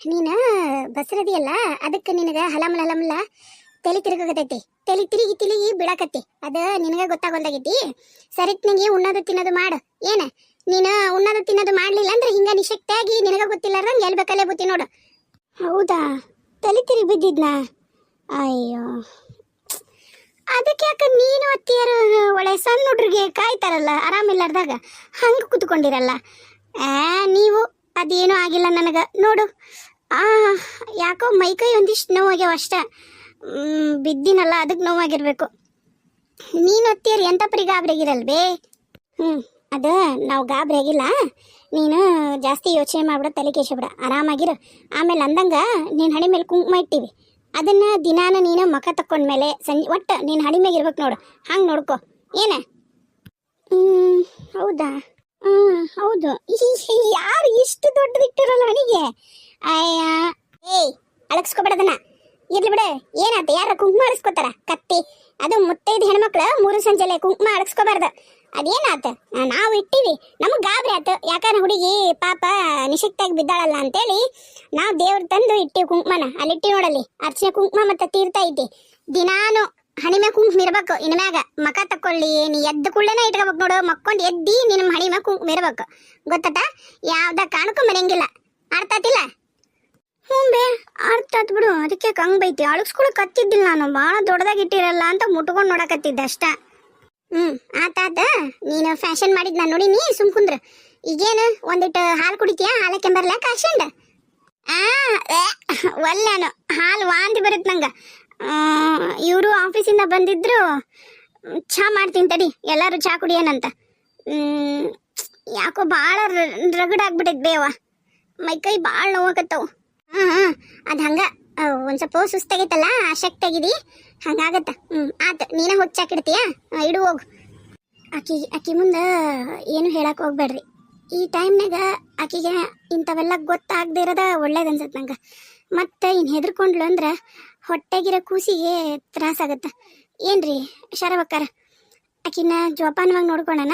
ನೀನ ಬಸರದಿಯಲ್ಲ? ಅದಕ್ಕೆ ನಿನಗ ಹಲಮಲ ಹಲಮಲ ತಲೆ ತಿರುಗತೈತಿ ತಲೆ ತಿರುಗಿ ತಿರುಗಿ ಬಿಡಾಕತ್ತಿ. ಅದ ನಿನಗ ಗೊತ್ತಾಗೋಲ್ದಾಗೈತಿ ಸರಿತ್ನಿಗೆ ಉಣ್ಣದು ತಿನ್ನೋದು ಮಾಡು. ಏನ? ನೀನ ಉಣ್ಣದು ತಿನ್ನೋದು ಮಾಡ್ಲಿಲ್ಲ ಅಂದ್ರೆ ಹಿಂಗ ನಿಶಕ್ತಿಯಾಗಿ ನಿನಗ ಗೊತ್ತಿಲ್ಲಾರ್ದಂಗೆ ಎಲ್ ಬೇಕಲ್ಲೇ ಬುತ್ತಿ ನೋಡು. ಹೌದಾ? ತಲೆ ತಿರುಗಿ ಬಿದ್ದಿದ್ನಾ? ಅಯ್ಯೋ. ಅದಕ್ಕೆ ಯಾಕ ನೀನು ಅತ್ತಿಯರು ಒಳ್ಳೆ ಸಣ್ಣ ಹುಡ್ರಿಗೆ ಕಾಯ್ತಾರಲ್ಲ, ಆರಾಮಿಲ್ಲಾರ್ದಾಗ? ಹಂಗೆ ಕುತ್ಕೊಂಡಿರಲ್ಲ. ಆ, ನೀವು ಅದೇನೂ ಆಗಿಲ್ಲ ನನಗೆ. ನೋಡು. ಆ, ಯಾಕೋ ಮೈಕೈ ಒಂದಿಷ್ಟು ನೋವಾಗ್ಯಾವ ಅಷ್ಟ. ಬಿದ್ದಿನಲ್ಲ ಅದಕ್ಕೆ ನೋವಾಗಿರ್ಬೇಕು. ನೀನು ಒತ್ತೀರಿ ಎಂತ ಪರಿ ಗಾಬರಿಗಿರಲ್ವೇ ಹ್ಞೂ ಅದು ನಾವು ಗಾಬರಿ ಆಗಿಲ್ಲ. ನೀನು ಜಾಸ್ತಿ ಯೋಚನೆ ಮಾಡ್ಬಿಡ, ತಲೆ ಕೇಶಬಿಡ ಆರಾಮಾಗಿರು. ಆಮೇಲೆ ಅಂದಂಗ ನೀನು ಹಣೆ ಮೇಲೆ ಕುಂಕುಮ ಇಟ್ಟಿವಿ. ಅದನ್ನ ದಿನಾನ ನೀನು ಮಖ ತಕ್ಕೊಂಡ್ಮೇಲೆ ಸಂಜೆ, ಒಟ್ಟು ನೀನು ಹಣೆ ಮೇಲೆ ಇರ್ಬೇಕು ನೋಡು. ಹಂಗೆ ನೋಡ್ಕೊ. ಏನ? ಹೌದಾ? ಹೌದು. ಯಾರು ಇಷ್ಟು ದೊಡ್ಡದಿಟ್ಟಿರಲ್ಲ ನನಗೆ ಅಯ್ಯ. ಏಯ್ ಅಳಗ್ಸ್ಕೊಬೇಡದನ್ನ ಇರ್ಲಿ ಬಿಡ. ಏನಾತ? ಯಾರ ಕುಂಕುಮ ಅಳಿಸ್ಕೊತಾರ ಕತ್ತಿ. ಅದು ಮುತ್ತೈದು ಹೆಣ್ಮಕ್ಳು ಮೂರು ಸಂಜೆಲೆ ಕುಂಕುಮ ಅಳಗಿಸ್ಕೋಬಾರ್ದು ಅದೇನಾತ? ನಾವು ಇಟ್ಟಿವಿ. ನಮಗ್ ಗಾಬರಿ ಆತು. ಯಾಕಂದ್ರೆ ಹುಡುಗಿ ಪಾಪ ನಿಶಕ್ತಾಗಿ ಬಿದ್ದಾಳಲ್ಲ ಅಂತೇಳಿ ನಾವು ದೇವ್ರ ತಂದು ಇಟ್ಟಿವಿ ಕುಂಕುಮನ. ಅಲ್ಲಿ ಇಟ್ಟಿವಿ ನೋಡಲ್ಲಿ. ಅರ್ಚನೆ ಕುಂಕುಮ ಮತ್ತೆ ತೀರ್ಥ ಐತಿ. ದಿನಾನು ಹಣಿಮೆ ಕುಂಕುಮ ಇರ್ಬೇಕು. ಇನ್ ಮ್ಯಾಗ ಮಕ ತಕೊಳ್ಳಿ ನೀ ಎದ್ದ ಕೂಡಲೇನ ಇಟ್ಕೋಬೇಕು ನೋಡು. ಮಕ್ಕೊಂಡು ಎದ್ದಿ ನಿನ್ನ ಹಣಿಮೆ ಕುಂಕುಮ ಇರ್ಬೇಕು. ಗೊತ್ತಟ ಯಾವ್ದ ಕಾರಣಕ್ಕೂ ಮರೆಯಂಗಿಲ್ಲ ಅರ್ಥ ಹ್ಞೂ ಬೇ, ಅರ್ಥ ಆತ್ ಬಿಡು. ಅದಕ್ಕೆ ಕಂಗ್ ಬೈತಿ. ಅಳಗ್ಸ್ಕೊಳಕ್ ಕತ್ತಿದ್ದಿಲ್ಲ ನಾನು. ಭಾಳ ದೊಡ್ಡದಾಗಿ ಇಟ್ಟಿರಲ್ಲ ಅಂತ ಮುಟ್ಕೊಂಡು ನೋಡಕತ್ತಿದ್ದೆ ಅಷ್ಟ. ಹ್ಞೂ ಆತಾತ ನೀನು ಫ್ಯಾಷನ್ ಮಾಡಿದ್ ನಾನು ನೋಡಿನಿ. ಸುಮ್ ಕುಂದ್ರ. ಈಗೇನು? ಒಂದಿಟ್ಟು ಹಾಲು ಕುಡಿತೀಯಾ? ಹಾಲಕ್ಕೆ ಬರ್ಲ? ಕಾಶಂಡ ಆ ಒಲ್ಲಾನು ಹಾಲು ವಾಂತಿ ಬರುತ್ತೆ ನಂಗೆ. ಇವರು ಆಫೀಸಿಂದ ಬಂದಿದ್ರು. ಚಹಾ ಮಾಡ್ತೀನಿ ತಡಿ, ಎಲ್ಲರೂ ಚಹಾ ಕುಡಿಯೋಣಂತ. ಯಾಕೋ ಭಾಳ ರಗಡಾಗ್ಬಿಟ್ಟೈತೆ ಬೇವ. ಮೈಕೈ ಭಾಳ ನೋವಾಗತ್ತವು. ಹಾಂ ಹಾಂ ಅದು ಹಂಗೆ ಒಂದು ಸ್ವಲ್ಪ ಸುಸ್ತಾಗೈತಲ್ಲ ಶಕ್ತಿ ಆಗಿದಿ ಹಂಗಾಗತ್ತ. ಹ್ಞೂ ಆತು, ನೀನೇ ಹೋಗಿ ಇಡು ಹೋಗು. ಆಕಿ ಆಕಿ ಮುಂದೆ ಏನು ಹೇಳಕ್ಕೆ ಹೋಗ್ಬೇಡ್ರಿ. ಈ ಟೈಮ್ನಾಗ ಆಕಿಗೆ ಇಂಥವೆಲ್ಲ ಗೊತ್ತಾಗದೇ ಇರೋದ ಒಳ್ಳೇದು ನಂಗೆ. ಮತ್ತೆ ಇನ್ನು ಹೆದರ್ಕೊಂಡ್ಲು ಅಂದ್ರೆ ಹೊಟ್ಟೆಗಿರೋ ಕೂಸಿಗೆ ತ್ರಾಸಾಗತ್ತೆ? ಏನ್ರಿ ಶರವಕ್ಕಾರ? ಆಕಿನ ಜೋಪಾನವಾಗಿ ನೋಡ್ಕೊಳ್ಳೋಣ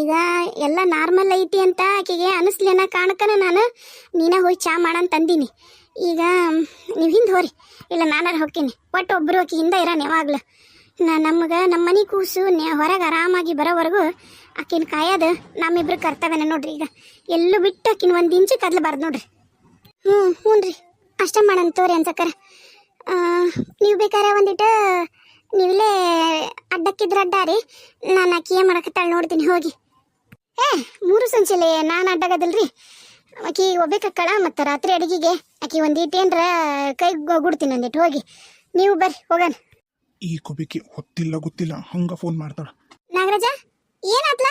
ಈಗ ಎಲ್ಲ ನಾರ್ಮಲ್ ಐತಿ ಅಂತ ಆಕೆಗೆ ಅನಿಸ್ಲೇನ ಕಾಣಕನ ನಾನು. ನೀನೇ ಹೋಗಿ ಚಾ ತಂದೀನಿ. ಈಗ, ನೀವು ಹಿಂದೆ ಹೋರಿ. ಇಲ್ಲ ನಾನಾರು ಹೋಗ್ತೀನಿ. ಒಟ್ಟು ಒಬ್ಬರು ಆಕೆ ಹಿಂದೆ ಇರೋಣ ಯಾವಾಗಲೂ ನಾ ನಮ್ಗೆ ನಮ್ಮ ಮನೆ ಕೂಸು ಹೊರಗೆ ಆರಾಮಾಗಿ ಬರೋವರೆಗೂ ಆಕಿನ ಕಾಯೋದು ನಮ್ಮಿಬ್ರು ಕರ್ತವ್ಯನ ನೋಡ್ರಿ ಈಗ. ಎಲ್ಲೂ ಬಿಟ್ಟು ಆಕಿನ ಒಂದು ಇಂಚು ಕದ್ಲಬಾರ್ದು ನೋಡ್ರಿ. ಹ್ಞೂ ಹ್ಞೂ ರೀ ಅಷ್ಟೇ ಮಾಡೋಣ ತೋರಿ ಅನ್ಸಕ್ಕರ. ನೀವು ಬೇಕಾರೆ ಒಂದಿಟ್ಟು ನೀವಿಲ್ಲೇ ಅಡ್ಡಕ್ಕಿದ್ರೆ ಅಡ್ಡ ರೀ ನಾನು ಆಕಿ ಏನು ಮಾಡಕತ್ತಾಳ ನೋಡ್ತೀನಿ ಹೋಗಿ. ಏ ಮೂರು ಸಂಚಲೆ ನಾನು ಅಡ್ಡಾಗದಲ್ರಿ. ಆಕಿ ಒಬ್ಬೇಕಕ್ಕಳ ಮತ್ತು ರಾತ್ರಿ ಅಡುಗೆಗೆ ಆಕಿ ಒಂದಿಟ್ಟು ಏನರ ಕೈ ಗುಡ್ತೀನಿ ಒಂದಿಟ್ಟು ಹೋಗಿ. ನೀವು ಬರ್ರಿ ಹೋಗೋಣ. ಈ ಕೊಬಿಕಿ ಹೊತ್ತಿಲ್ಲ ಗೊತ್ತಿಲ್ಲ ಹಂಗ ಫೋನ್ ಮಾಡ್ತಾಳ. ನಾಗರಾಜ ಏನಾತ್ಲ?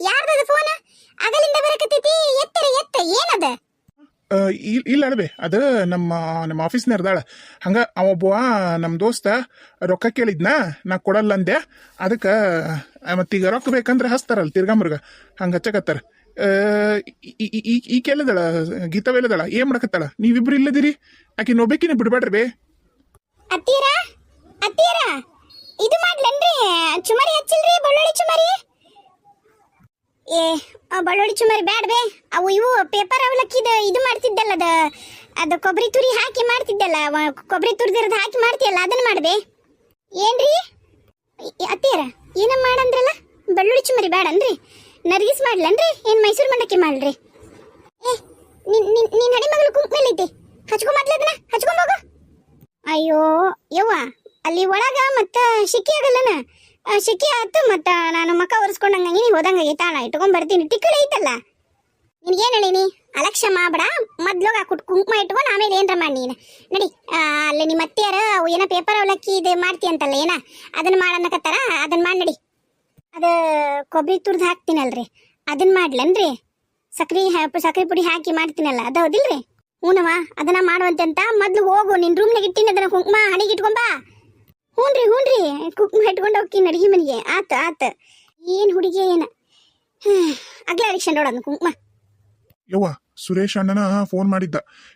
ಯಾರ್ದದ ಫೋನ್ ಅಗಲಿಂದ ಬರಕತ್ತೈತಿ? ಎತ್ತರ ಎತ್ತ ಏನದ? ಇಲ್ಲ ಅಡಬೆ ಅದು ನಮ್ಮ ನಮ್ಮ ಆಫೀಸ್ನ ಇರ್ದಾಳ. ಹಂಗ ಅವೊಬ್ಬ ನಮ್ಮ ದೋಸ್ತ ರೊಕ್ಕ ಕೇಳಿದ್ನ, ನಾ ಕೊಡಲ್ಲ ಅಂದೆ. ಅದಕ್ಕೆ ಮತ್ತೀಗ ರೊಕ್ಕ ಬೇಕಂದ್ರೆ ಹಸ್ತಾರಲ್ಲ ತಿರ್ಗಾಮರ್ಗ. ಹಂಗ ಹಚ್ಚಕತ್ತಾರ. ಈ- ಕೇಳಿದಳ ಗೀತವೇಲದಳ ಏನ್ ಮಾಡಕತ್ತಾಳ? ನೀವಿಬ್ರು ಇಲ್ಲದಿರಿ. ಆಕೆ ನೋಬೇಕಿನ ಬಿಡ್ಬೇಡ್ರಿ ಬೇ. ಅತ್ತೀರ? ಇದು ಮಾಡ್ಲನ್ರಿ? ಚುಮರಿ ಹಚ್ಚಿಲ್ರಿ? ಬೆಳ್ಳುಳ್ಳಿ ಚುಮರಿ? ಏ ಬಳ್ಳುಳ್ಳಿ ಚುಮರಿ ಬ್ಯಾಡ ಬೇ. ಅವು ಇವು ಪೇಪರ್ ಅವಲಕ್ಕಿದ ಇದು ಮಾಡ್ತಿದ್ದಲ್ಲ ಅದ, ಅದು ಕೊಬ್ಬರಿ ತುರಿ ಹಾಕಿ ಮಾಡ್ತಿದ್ದಲ್ಲ ಕೊಬ್ಬರಿ ತುರಿದಿರೋದು ಹಾಕಿ ಮಾಡ್ತೀಯಲ್ಲ, ಅದನ್ನ ಮಾಡ್ಬೇ ಏನ್ರಿ? ಅತ್ತೇರ ಏನ ಮಾಡಂದ್ರಲ್ಲ? ಬೆಳ್ಳುಳ್ಳಿ ಚುಮರಿ ಬೇಡನ್ರಿ ನರ್ಗಿಸ್ ಮಾಡ್ಲನ್ರಿ ಏನ್ ಮೈಸೂರು ಮಂಡಕ್ಕಿ ಮಾಡ್ರಿ ಏ, ನಿನ್ ಹಣೆ ನಿನ್ ಹಣಿ ಮಗಳು ಕುಂಕ್ಮೇಲೆ ಐತಿ ಹಚ್ಕೊಂಬದ್ಲದನ್ನ ಹಚ್ಕೊಂಬೋಗ ಅಯ್ಯೋ, ಯವ್ವ, ಅಲ್ಲಿ ಒಳಗ ಮತ್ತ ಶಿಕ್ಕಿ ಆಗಲ್ಲನ ಆ, ಆಯ್ತು ಮತ್ತ. ನಾನು ಮಕ್ಕ ಒರೆಸ್ಕೊಂಡಂಗ ನೀ ಹೋದಂಗ ಐತಾಳ ಇಟ್ಕೊಂಡ್ ಬರ್ತೀನಿ. ಟಿಕ್ಕಳಿ ಐತಲ್ಲ? ನಿನ್ಗೇನ್ ಹೇಳಿನಿ? ಅಲಕ್ಷ್ಯ ಮಾಡಬೇಡ ಮೊದ್ಲೋಗ ಕುಟ್ ಕುಂಕುಮ ಇಟ್ಕೊಂಡು ಆಮೇಲೆ ಏನ್ರ ಮಾಡಿ ನೀನು. ನಡಿ ಅಲ್ಲ ನಿಮ್ಮ ಅತ್ತೆಯಾರ ಏನೋ ಪೇಪರ್ ಅವಲಕ್ಕಿ ಇದು ಮಾಡ್ತಿ ಅಂತಲ್ಲ ಏನ? ಅದನ್ನ ಮಾಡನ್ನಕತ್ತಾರ ಅದನ್ನ ಮಾಡಿ ನಡಿ. ಅದು ಕೊಬ್ಬರಿ ತುರ್ದು ಹಾಕ್ತೀನಲ್ರಿ. ಅದನ್ನ ಮಾಡ್ಲನ್ರಿ? ಸಕ್ರಿ ಸಕ್ರೆ ಪುಡಿ ಹಾಕಿ ಮಾಡ್ತೀನಲ್ಲ ಅದು ಹೌದಿಲ್ರಿ? ಹ್ಞೂನವ ಅದನ್ನ ಮಾಡುವಂತೆ ಅಂತ ಮೊದ್ಲು ಹೋಗು. ನಿನ್ ರೂಮ್ನಾಗ ಇಟ್ಟಿನ ಅದನ್ನ ಕುಂಕುಮ ಹಣಿಗೆ ಇಟ್ಕೊಂಬಾ ಹ್ಞೂನ್ರಿ ಹ್ಞೂನ್ರಿ ಕುಕ್ ಇಟ್ಕೊಂಡು ಹೋಗ್ತೀನಿ ಅಡಿಗೆ ಮನೆಗೆ. ಆತ ಆತ. ಏನು ಹುಡುಗಿ ಏನ? ಅಗ್ಲ ಅಡಿಕ್ಷನ್ ನೋಡೋದು ಕುಂಕುಮ. ಯವ್ವ, ಸುರೇಶ್ ಅಣ್ಣನ ಫೋನ್ ಮಾಡಿದ್ದ.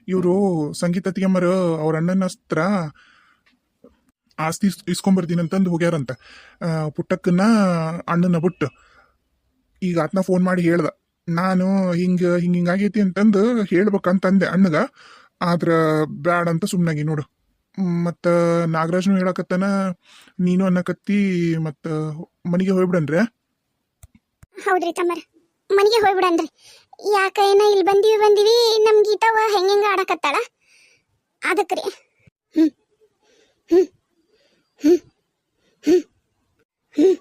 ಇವರು ಸಂಗೀತ ತಿಗಮ್ಮರು ಅವ್ರ ಅಣ್ಣನ ಹತ್ರ ಆಸ್ತಿ ಇಸ್- ಇಸ್ಕೊಂಬರ್ತೀನಿ ಅಂತಂದು ಹೋಗ್ಯಾರಂತ. ಪುಟ್ಟಕ್ಕನ್ನ ಅಣ್ಣನ ಬಿಟ್ಟು. ಈಗ ಆತನ ಫೋನ್ ಮಾಡಿ ಹೇಳ್ದ. ನಾನು ಹಿಂಗ ಹಿಂಗ ಹಿಂಗಾಗೈತಿ ಅಂತಂದು ಹೇಳ್ಬೇಕಂತಂದೆ ಅಣ್ಣಗ. ಆದ್ರ ಬ್ಯಾಡ ಅಂತ ಸುಮ್ಮನಾಗಿ ನೋಡು. ಮತ್ತ ನಾಗರಾಜ್ನು ಹೇಳಕತ್ತಾನ ನೀನು ಅನ್ನಕತ್ತಿ ಮತ್ತ ಮನೆಗೆ ಹೋಗ್ಬಿಡನ್ರಿ. ಹೌದ್ರಿ ತಮ್ಮರ ಮನೆಗೆ ಹೋಗ್ಬಿಡನ್ರಿ. ಯಾಕ ಏನ ಇಲ್ಲಿ ಬಂದೀವಿ ಬಂದೀವಿ ನಮ್ ಗೀತಾವ ಹೆಂಗ ಆಡಕತ್ತಾಳ? ಅದಕ್ರಿ.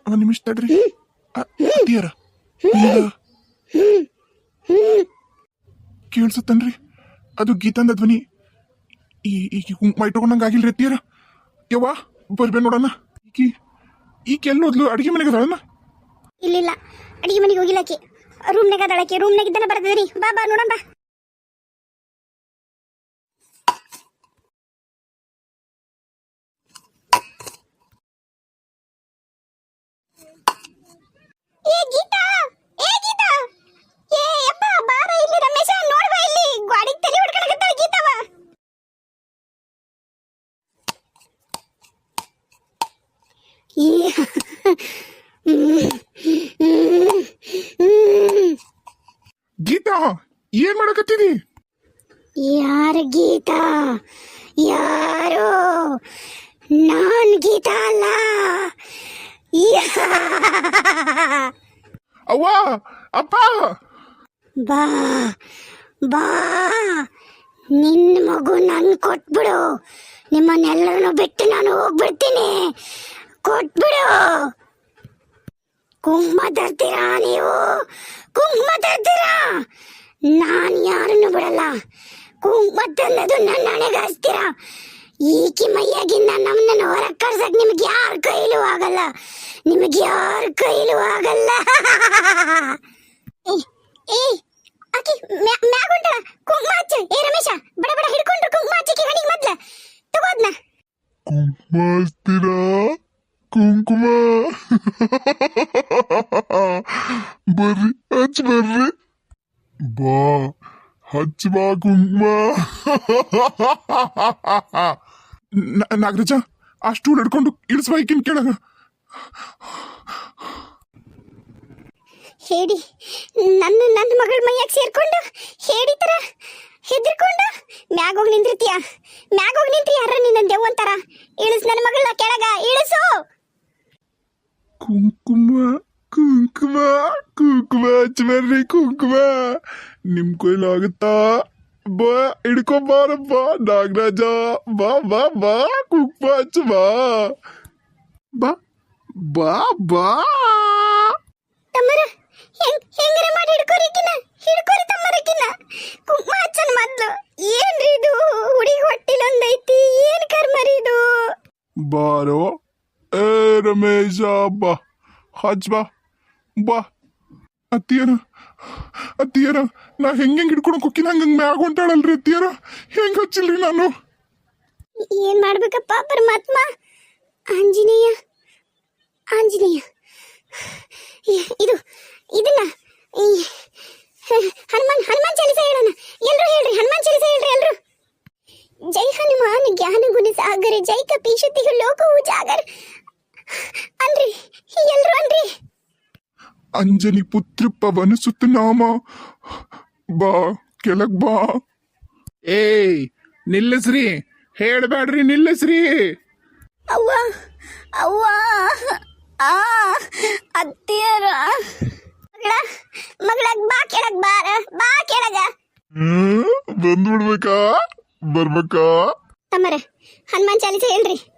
ಒಂದ್ ನಿಮಿಷ ತಡ್ರಿ. ಅ- ಅತ್ತಿಯರ ನಿಮ್ಗ ಕೇಳ್ಸತ್ತನ್ರಿ. ಅದು ಗೀತಂದ ಧ್ವನಿ. ಈ ಈಗ ಕುಂಕುಮ ಇಟ್ಕೊಂಡಂಗ ಆಗಿಲ್ರಿ ಅತ್ತಿಯರ? ಯವ್ವ, ಬರ್ಬೇ ನೋಡಣ ಈಕಿ, ಈಕೆ ಎಲ್ಲೋದ್ಲು ಅಡಿಗೆ ಮನೆಗೆ ಅದಾಳನ ಇಲ್ಲಿಲ್ಲ. ಅಡಿಗೆ ಮನೆಗೆ ಆಕೆ. ರೂಮ್ನಾಗ ಅದಾಳಕ್ಕೆ ರೂಮ್ನಾಗ ಇದ್ದಾನೆ ಬರ್ತದ್ರಿ. ಬಾ ಬಾ, ನೋಡಣ ಬಾ. ಏ, ಗೀತಾ ಏ ಗೀತಾ ಏ ಯಪ್ಪ ಬಾರ ಇಲ್ಲಿ ರಮೇಶ ನೋಡ್ ಬಾ ಇಲ್ಲಿ ಗಾಡಿಗೆ ತಲೆ ಹೊಡ್ಕೊಳಕತ್ತಾಳ ಗೀತವ ಈ ಗೀತಾ ಏನ್ ಮಾಡಕತ್ತೀನಿ ಯಾರ ಗೀತಾ? ಯಾರು? ನಾನ್ ಗೀತಾ ಅಲ್ಲ. ಅವ್ವ ಅಪ್ಪ! ಬಾ ಬಾ. ನಿನ್ನ ಮಗು ನನ್ ಕೊಟ್ಬಿಡು. ನಿಮ್ಮನ್ನೆಲ್ಲರನ್ನು ಬಿಟ್ಟು ನಾನು ಹೋಗ್ಬಿಡ್ತೀನಿ. ಕೊಟ್ಬಿಡು. ಕುಂಕುಮ ತರ್ತೀರಾ ನೀವು? ಕುಂಕುಮ ತರ್ತೀರಾ ನಾನು ಯಾರನ್ನು ಬಿಡಲ್ಲ? ಕುಂಕುಮ ತಂದದು ನನ್ನ ಹಣೆಗೆ ಹಚ್ತೀರಾ? ಈಕಿ ಮೈಯಾಗಿಂದ ನಮ್ಮನ್ನ ಹೊರಗೆ ಕಳ್ಸಕ್ ನಿಮ್ಗೆ ಯಾರ ಕೈಲೂ ಆಗಲ್ಲ. ನಿಮಗೆ ಯಾರ ಕೈಲೂ ಆಗಲ್ಲ. ಏ ಆಕಿ ಮ್ಯಾಗುಂಟ ಕುಂಕುಮ ಹಚ್ಚು. ಏ ರಮೇಶ, ಬಡ ಬಡ ಹಿಡ್ಕೊಂಡ್ರು ಕುಂಕುಮ ಹಚ್ಚಿಕಿ ಹಣಿಗೆ ಮೊದ್ಲ. ತಗೋದ್ನ? ಕುಂಕುಮ ಹಚ್ತೀರಾ? ಕುಂಕುಮ. ಬರ್ರಿ ಹಚ್ ಬರ್ರಿ. ಬಾ ಹಚ್ಚಬಾ ಕುಂಕುಮ. ನಾಗರಾಜ ಆ ಸ್ಟೂಲ್ ಹಿಡ್ಕೊಂಡು ಇಳಿಸ್ಬೈಕಿನ್ ಕೆಳಗ. ಹೇಳಿ ನನ್ನ ನನ್ನ ಮಗಳ ಮೈಯಾಗ ಸೇರ್ಕೊಂಡು ಹೇಳಿ ತರ ಹೆದರ್ಕೊಂಡು ಮ್ಯಾಗ ಹೋಗಿ ನಿಂತಿರ್ತೀಯ ಮ್ಯಾಗ ಹೋಗಿ ನಿಂತ್ರಿ ಯಾರ ನಿನ್ನ ದೆವ್ವ ಅಂತಾರ? ಇಳಿಸ್ ನನ್ನ ಮಗಳನ್ನ ಕೆಳಗ ಇಳಿಸು. ಕುಂಕುಮ. ಕುಂಕುಮ ಕುಂಕುಮ ಹಚ್ಚ ಬರ್ರಿ ಕುಂಕುಮ ನಿಮ್ ಕೈಲಾಗುತ್ತಾ ಬಾ ಹಿಡ್ಕೊಂಬಾರಪ್ಪ ನಾಗರಾಜ ಬಾ ಬಾ ಬಾ ಕುಂಕುಮ ಹಚ್ಚ ಬಾ ಬಾ ಬಾ ಬಾ ತಮ್ಮರ ಹೆಂಗ್ ಹೆಂಗರೆ ಮಾಡಿ ಹಿಡ್ಕೋರಿಕಿನ ಹಿಡ್ಕೋರಿ ತಮ್ಮರಕಿನ ಕುಂಕುಮ ಹಚ್ಚನ್ ಮೊದ್ಲು. ಏನ್ರಿ ಇದು? ಹುಡುಗಿ ಹೊಟ್ಟಿಲೊಂದೈತಿ ಏನ್ ಕರ್ಮರಿ ಇದು? ಬಾರೋ. ಏ ರಮೇಶ ಬಾ. ಹಚ್ ಬಾ. ಬಾ. ಅತ್ತಿಯರ ಅತ್ತಿಯರ, ನಾ ಹೆಂಗೆ ಹಿಡ್ಕೊಂಡು ಕುಕ್ಕಿನ ಹಂಗ ಮ್ಯಾಗ ಹೊಂಟಾಳಲ್ರಿ ಅತ್ತಿಯರ? ಹೆಂಗ್ ಹಚ್ಚಿಲ್ರಿ ನಾನು? ಏನ್ ಮಾಡ್ಬೇಕಪ್ಪ ಪರಮಾತ್ಮ? ಆಂಜನೇಯ ಆಂಜನೇಯ. ಇದು, ಇದನ್ನ ಹನುಮಾನ್ ಹನುಮಾನ್ ಚಾಲಿಸ ಹೇಳೋಣ. ಎಲ್ರು ಹೇಳ್ರಿ, ಹನುಮಾನ್ ಚಾಲಿಸ ಹೇಳ್ರಿ ಎಲ್ರು. ಜೈ ಹನುಮಾನ್, ಜ್ಞಾನ ಗುಣ ಸಾಗರ, ಜೈ ಕಪೀಶತಿಗೆ ಲೋಕವು ಜಾಗರ. ಅನ್ರಿ ಎಲ್ರು ಅನ್ರಿ ಅಂಜನಿ ಪುತ್ರ ಪವನ ಬಾ ಕೆಳಗ್ ಬಾ. ಏಯ್ ನಿಲ್ಲಿಸ್ರಿ. ಹೇಳ್ಬೇಡ್ರಿ ನಿಲ್ಲಿಸ್ರಿ. ಅವ್ವ ಅವ್ವ. ಆ ಅತ್ತಿಯರ. ಮಗಳ ಮಗಳಗ್ ಬಾ ಕೆಳಗ್ ಬಾರ ಬಾ ಕೆಳಗ. ಬಂದ್ಬಿಡ್ಬೇಕಾ? ಬರ್ಬೇಕಾ? ತಮ್ಮರ ಹನುಮಾನ್ ಚಾಲಿಸ ಹೇಳ್ರಿ.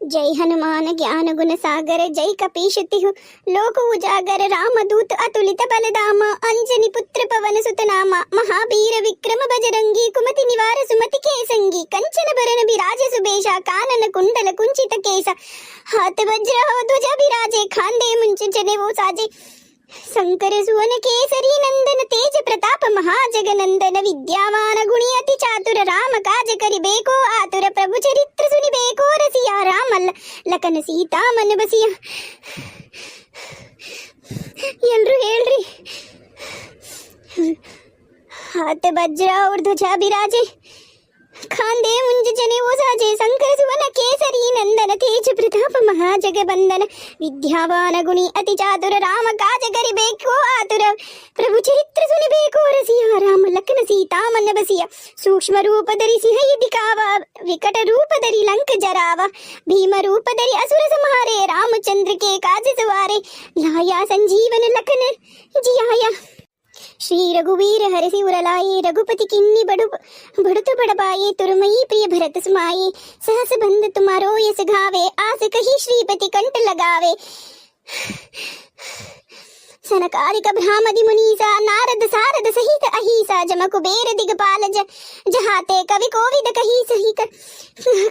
ಜೈ ಹನುಮಾನ ಜ್ಞಾನ ಗುಣ ಸಾಗರ ಜೈ ಕಪೀಶತಿಹು ಲೋಕ ಉಜಾಗರ ರಾಮದೂತ ಅತುಲಿತ ಬಲಧಾಮ ಅಂಜನಿ ಪುತ್ರ ಪವನ ಸುತನಾಮ ಮಹಾವೀರ ವಿಕ್ರಮ ಬಜರಂಗಿ ಕುಮತಿ ನಿವಾರ ಸುಮತಿ ಕೇಸಂಗಿ ಕಂಚನ ಭರನ ಬಿರಾಜ ಸುಬೇಶ ಕಾನನ ಕುಂಡಲ ಕುಂಚಿತ ಕೇಸ ಹಾತ ವಜ್ರ ಧ್ವಜ ಬಿರಾಜೆ ಖಾಂದೆ ಮುಂಚನೆವೋ ಸಾಜೆ ಶಂಕರ ಸುವನ ಕೇಸರಿ ನಂದನ ತೇಜ ಪ್ರತಾಪ ಮಹಾಜಗನಂದನ ವಿದ್ಯಾವಾನ ಗುಣಿ ಅತಿ ಚಾತುರ ರಾಮ ಕಾಜ ಕರಿಬೇಕೋ, ಆತುರ ಪ್ರಭು ಚರಿತ್ರ ಸುನಿಬೇಕೋ, ರಸಿಯ ರಾಮಲ್ಲ ಲಕನ ಸೀತಾ ಮನ ಬಸಿಯ. ಎಲ್ರು ಹೇಳ್ರಿ. ಆತ ವಜ್ರ ಅವ್ರ ಧ್ವಜ ನಂದನ ತೇಜ ಪ್ರತಾಪ ಮಹಾಜಗಬಂಧನ ವಿದ್ಯಾವಾನ ಗುಣಿ ಅತಿ ಚಾತುರ ರಾಮ ಕಾಜ ಕರಿಬೇಕು ಆತುರ. ಪ್ರಭು ಚರಿತ್ರ ಸುನಿಬೇಕು ರಸಿಯ, ರಾಮ ಲಕ್ನ ಸೀತಾಮನ್ನ ಬಸಿಯ ಸೂಕ್ಷ್ಮ ರೂಪ ಧರಿಸಿ ಹೈದಿ ಕಾವ, ವಿಕಟ ರೂಪ ಧರಿ ಲಂಕ ಜರಾವ. ಭೀಮ ರೂಪ ಧರಿ ಅಸುರ ಸಂಹಾರೆ, ರಾಮಚಂದ್ರಕ್ಕೆ ಕಾಜ ಸುವಾರೆ. ಲಾಯ ಸಂಜೀವನ ಲಖನ, ಜಿಯಾಯ. ಶ್ರೀ ರಘುವೀರ ಹರಸಿ ಉರಲಾಯೇ, ರಘುಪತಿ ಕಿನ್ನಿ ಬಡು, ಬಡುತು ಬಡಬಾಯೇ, ತುರುಮಯಿ ಪ್ರಿಯ ಭರತ ಸುಮಾಯೇ, ಸಹಸ ಬಂಧ ತುಮಾರೋ ಯಸ ಗಾವೆ ಆಸೆ ಕಹಿ ಶ್ರೀಪತಿ ಕಂಠ ಲಗಾವೆ. ಸನಕಾರಿಕ ಬ್ರಾಹ್ಮದಿ ಮುನೀಸ, ನಾರದ ಸಾರದ ಸಹಿತ ಅಹೀಸ ಜಮ ಕುಬೇರ ದಿಗಪಾಲ ಜ जहाते कवि कोविद कही सही क-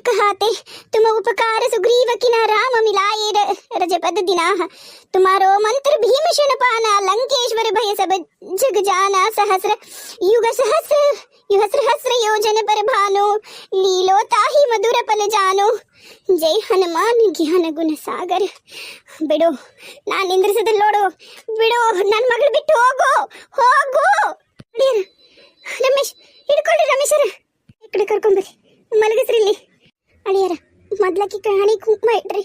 कहाते तुम उपकार सुग्रीव किना राम मिलाए र- रजपद दिनाह तुम्हारो मंत्र भीमषण पाना लंकेश्वर भय सब जग जाना सहस्र युग सहस्र युहस्र हस्र योजन पर भानु लीलो ताही मधुर पल जानो ಜೈ ಹನುಮಾನ್ ಜ್ಞಾನ ಗುಣ ಸಾಗರ ಬಿಡು ನಾನು ನಿಂದ್ರಿಸದಿಲ್ಲ ನೋಡು ಬಿಡು ನನ್ನ ಮಗಳು ಬಿಟ್ಟು ಹೋಗು ಹೋಗು ಅಡಿಯರ ರಮೇಶ್ ಹಿಡ್ಕೊಳ್ಳಿ ರಮೇಶರ ಈ ಕಡೆ ಕರ್ಕೊಂಬರಿ ಮಲಗಿಸ್ರಿ ಇಲ್ಲಿ. ಅಳಿಯರ ಮೊದ್ಲಕ್ಕಿ ಕಹಾಣಿ ಕುಂಕುಮ ಇಡ್ರಿ